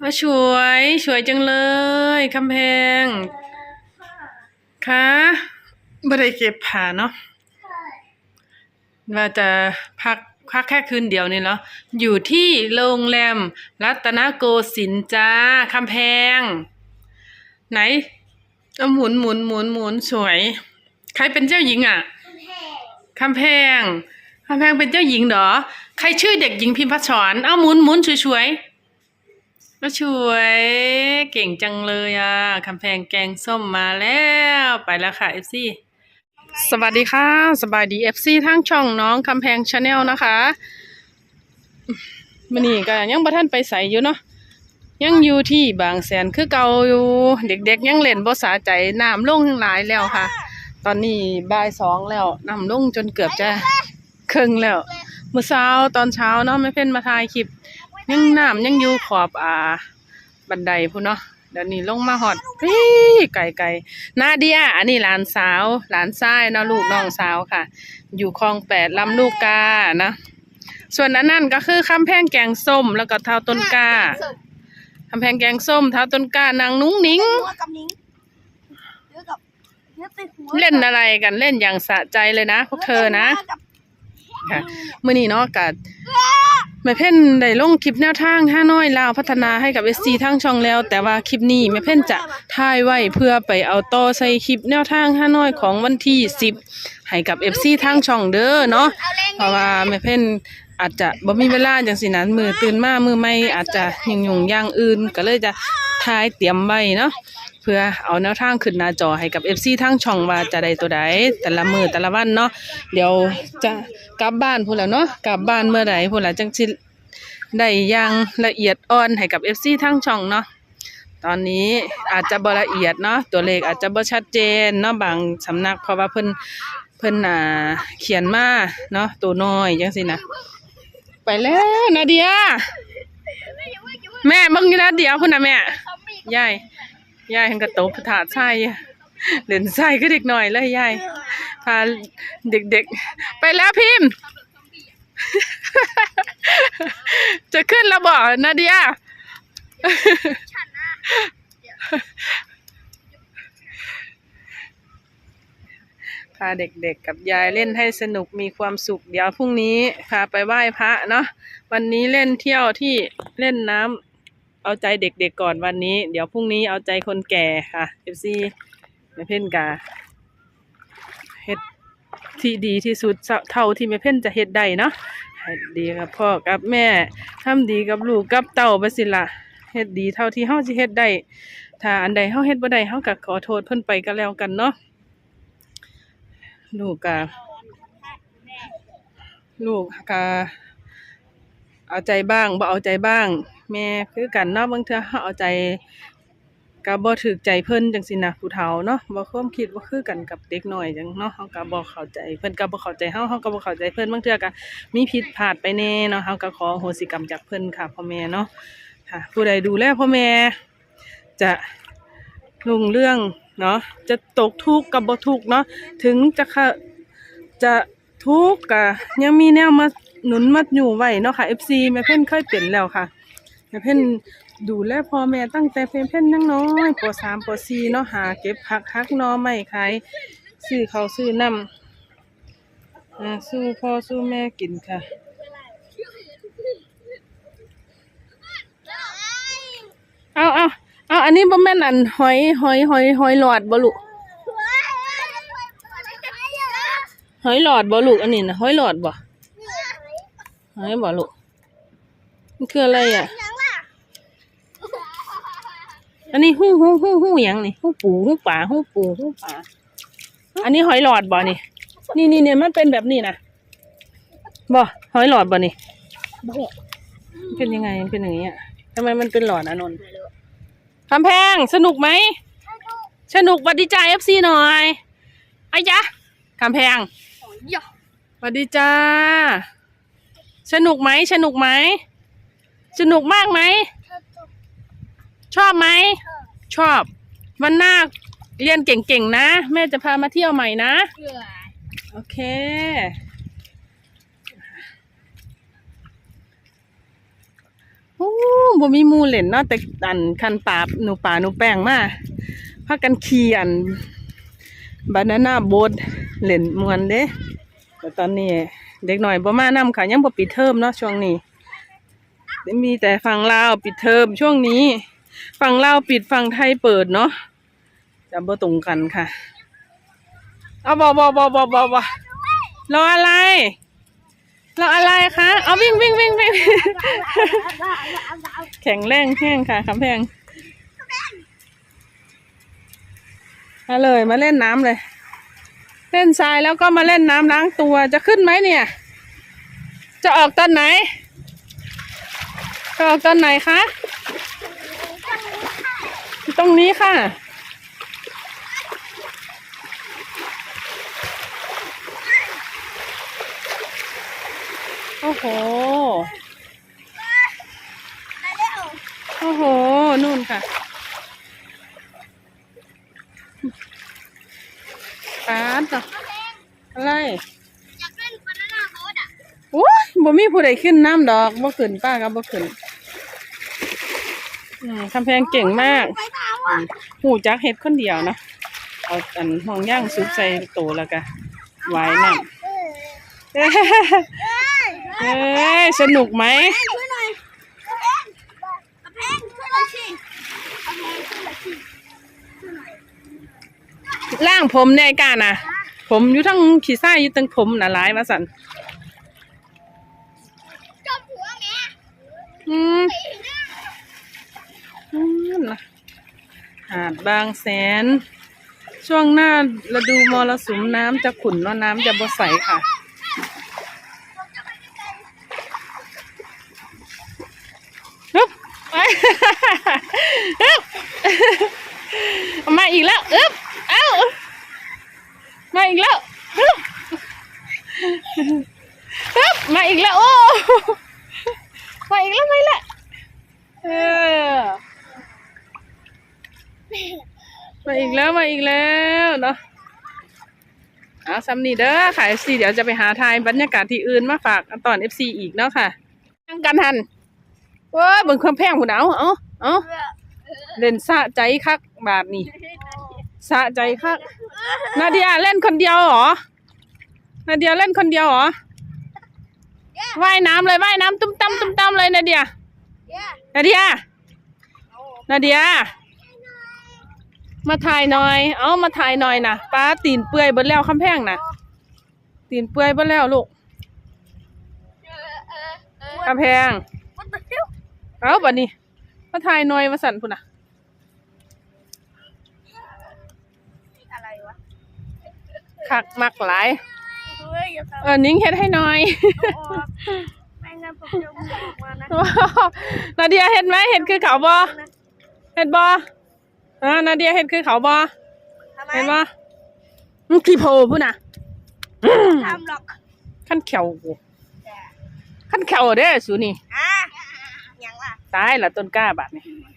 ว่าสวยสวยจังเลยคำแพงคะบ่ได้เก็บผ้าเนาะว่าจะพักพักแค่คืนเดียวนี่เนาะอยู่ที่โรงแรมรัตนโกสินทร์จ้าคำแพง ไหนเอาหมุนหมุนหมุนหมุนสวย ใครเป็นเจ้าหญิงอะคำแพงคำแพงเป็นเจ้าหญิงเหรอ ใครชื่อเด็กหญิงพิมพ์พัชรเอาหมุนหมุนสวยๆ ก็ช่วยเก่งจังเลยอะคำแพงแกงส้มมาแล้วไปแล้วค่ะ FC สวัสดีค่ะ สบายดี FC ทั้งช่องน้องคำแพงชาแนลนะคะมันนี่ก็ยังบ่ท่านไปใส่อยู่เนาะยังอยู่ที่บางแสนคือเก่าอยู่ เด็กๆ ยังเล่นบ่สาใจน้ำลงหลายแล้วค่ะ ตอนนี้บ่ายสองแล้วน้ำลงจนเกือบจะครึ่งแล้วเมื่อเช้าตอนเช้าเนาะแม่เพ่นมาถ่ายคลิป ยังน้ำยังอยู่ขอบอ่า บันไดพูนเนาะเดี๋ยวนี้ลงมาหอดพี่ไก่ไก่นาเดียอันนี้หลานสาว หลานชายเนาะลูกน้องสาวค่ะ อยู่คลองแปดลำลูกกานะส่วนอันนั้นก็คือคำแพงแกงส้มแล้วก็เท้าต้นกล้าคำแพงแกงส้มเท้าต้นกล้านางนุ้งนิ้งหัวกับนิ้งเนื้อกับเนื้อติดหัวเล่นอะไรกันเล่นอย่างสะใจเลยนะพวกเธอนะค่ะมื่อนี้เนาะกัด แม่เพ่นได้ลงคลิปแนวทางห้าน้อยลาวพัฒนาให้กับเอซีทั้งช่องแล้ว แต่ว่าคลิปนี้แม่เพ่นจะถ่ายไว้เพื่อไปเอาต่อใส่คลิปแนวทางห้าน้อยของวันที่สิบให้กับเอฟซีทั้งช่องเด้อเนาะเพราะว่าแม่เพ่นอาจจะบ่มีเวลาจังสินั้นมือตื่นมามือไม่อาจจะยุ่งยุ่งอย่างอื่นก็เลยจะ ถ่ายเตรียมไว้เนาะเพื่อเอาแนวทางขึ้นหน้าจอให้กับ FC ทั้งช่องว่าจะได้ตัวใดแต่ละมือแต่ละวันเนาะเดี๋ยวจะกลับบ้านพูดแล้วเนาะกลับบ้านเมื่อใดพูดแล้วจังสิได้อย่างละเอียดอ่อนให้กับ FC ทั้งช่องเนาะตอนนี้อาจจะบละเอียดเนาะตัวเลขอาจจะบ่ชัดเจนเนาะบางสำนักเพราะว่าเพิ่นเพิ่นอ่าเขียนมาเนาะตัวน้อยจังซี่นะไปแล้วนาเดีย แม่เบิ่งอยู่นาเดียพุ่นน่ะแม่ยายยายเห็นกระตบถาดไส้อะเล่นไส้ก็เด็กหน่อยเลยยายพาเด็กๆ ไปแล้วพิมพ์ จะขึ้นแล้วบอกนาเดียพาเด็กๆกับยายเล่นให้สนุกมีความสุข เดี๋ยวพรุ่งนี้พาไปไหว้พระเนาะวันนี้เล่นเที่ยวที่เล่นน้ำ เอาใจเด็กๆก่อนวันนี้ เดี๋ยวพรุ่งนี้เอาใจคนแก่ค่ะเอฟซีแม่เพ่นกาเฮ็ดที่ดีที่สุดเท่าที่แม่เพ่นจะเฮ็ดได้เนาะให้ดีกับพ่อกับแม่ทำดีกับลูกกับเต่าไปสิละเฮ็ดดีเท่าที่เฮาสิเฮ็ดได้ถ้าอันใดเฮาเฮ็ดบ่ได้เฮาก็ขอโทษเพิ่นไปก็แล้วกันเนาะลูกกะลูกกะเอาใจบ้างบ่เอาใจบ้าง แม่คือกันเนาะบางเทื่อเฮาเอาใจก็บ่ถูกใจเพิ่นจังซี่นะผู้เฒ่าเนาะบ่ความคิดบ่คือกันกับเด็กน้อยจังเนาะเฮาก็บ่เข้าใจเพิ่นก็บ่เข้าใจเฮาเฮาก็บ่เข้าใจเพิ่นบางเทื่อก็มีผิดพลาดไปแน่เนาะเฮาก็ขอโหสิกรรมจากเพิ่นค่ะพ่อแม่เนาะค่ะ ผู้ใดดูแลพ่อแม่จะรุ่งเรื่องเนาะจะตกทุกข์กับบ่ทุกข์เนาะถึงจะค่ะจะทุกข์กะยังมีแนวมาหนุนมาอยู่ไว้เนาะค่ะ FC แม่เพ่นเคยเป็นแล้วค่ะ เพ่นดูแลพ่อแม่ตั้งแต่เพ่นเพ่นยังน้อยป .3 ป .4 เนาะหาเก็บผักฮักนอไม่ขายซื้อเขาซื้อน้ำสู้พ่อสู้แม่กินค่ะเอาเอาเอาอันนี้บ่แม่นอันหอยหอยหอยหอยหลอดบ่ลูกหอยหลอดบ่ลูกอันนี้นะหอยหลอดบ่หอยบ่ลูกมันคืออะไรอะ อันนี้หู้หู้หู้หู้หยังนี่หู้ปูหู้ป่าหู้ปูหู้ป่าอันนี้หอยหลอดบ่นี่ นี่นี่เนี่ยมันเป็นแบบนี้นะบ่หอยหลอดบ่นี่มันเป็นยังไงมันเป็นอย่างนี้อะทำไมมันเป็นหลอดอะนนท์คำแพงสนุกไหมสนุกหวัดดีจ้าเอฟซีหน่อยไอ้ยะคำแพงหวัดดีจ้า สนุกไหมสนุกไหมสนุกมากไหม ชอบไหม ชอบ วันหน้าเรียนเก่งๆนะ แม่จะพามาเที่ยวใหม่นะโอเค โอ้บ่มีหมูเล่นเนาะแต่อันคันปราหนูป่าหนูแป้งมาพากันขี่อันบานาน่าโบ๊ทเล่นมวนเด้แต่ตอนนี้เด็กหน่อยบ่มานำค่ะยังบ่ปิดเทอมเนาะช่วงนี้ มีแต่ฝั่งลาวปิดเทอมช่วงนี้ ฝั่งลาวปิดฝั่งไทยเปิดเนาะจะบ่ตรงกันค่ะ เอาบอบอบอบอบอบอรออะไร รออะไรคะ เอาวิ่งวิ่งวิ่งวิ่งแข็งแรงแห้งค่ะคำแพงมาเลยมาเล่นน้ำเลย เล่นทรายแล้วก็มาเล่นน้ำล้างตัวจะขึ้นไหมเนี่ย จะออกตอนไหน จะออกตอนไหนคะ ตรงนี้ค่ะ โอ้โหไปเร็วโอ้โห นู่นค่ะปาดเนาะอะไรอยากเล่นบานาน่าโบ๊ทอะโอ้ยบ่มีผู้ใดขึ้นน้ำดอกบ่ขึ้นป้าก็บ่ขึ้นอืม คำแพงเก่งมากไปตามว่ะหูจักเฮ็ดคนเดียวเนาะเอาอันห้องย่างซุปใส่โตแล้วก็ไว้น้ำเอ้ยเอ้ยสนุกไหมช่วยหน่อยกระเพงกระเพงช่วยหน่อยสิกระเพงช่วยหน่อยสิช่วยหน่อยล่างผมในยการน่ะผมอยู่ทั้งขี้ไส้อยู่ทั้งผมน่ะหลายว่าสั่นจบหัวแม่อืม อืมน่ะหาดบางแสน ช่วงหน้าฤดูมรสุมน้ำจะขุ่นเนาะน้ำจะบ่ใสค่ะฮึบไปฮึบมาอีกแล้ว อึบเอ้า มาอีกแล้วฮึบฮึบมาอีกแล้ว โอ้ มาอีกแล้วไมาอีกแล้วเออ มาอีกแล้วมาอีกแล้วเนาะเอาซัมนี่เด้อค่ะ FC เดี๋ยวจะไปหาทายบรรยากาศที่อื่นมาฝากตอน FC อีกเนาะค่ะยังกันทันเว้ยเบิ่งความแพงหุ่นเอาเอาเอาเล่นสะใจคักบาทนี่สะใจคักนาเดียเล่นคนเดียวเหรอนาเดียเล่นคนเดียวเหรอว่ายน้ำเลยว่ายน้ำตุ้มตั้มตุ้มตั้มเลยนาเดียเย้นาเดียนาเดีย มาถ่ายหน่อย เอามาถ่ายหน่อยนะป้าตีนเปื่อยเบิดแล้วคำแพงนะตีนเปื่อยเบิดแล้วลูกเออเออเออคำแพงมันตะคิวเอาบัดนี้ มาถ่ายหน่อยมาสั่นพุ่นน่ะอะไรวะคักมักหลายเฮ้ยอย่าทำเออนิ้งเฮ็ดให้หน่อยออกไม่งั้นผมจะมึงออกมานะนาเดียเห็นไหมเห็นคือเขาบอเห็นบอ อ่านาเดียเห็นคือเขาบอทำไมเห็นบอมันขี้โพพุ่นน่ะอื้อทำหรอกขั้นเขียวกูขั้นเขียวเด้อสูนี่อะยังล่ะตายละต้นกล้าบาดนี่ม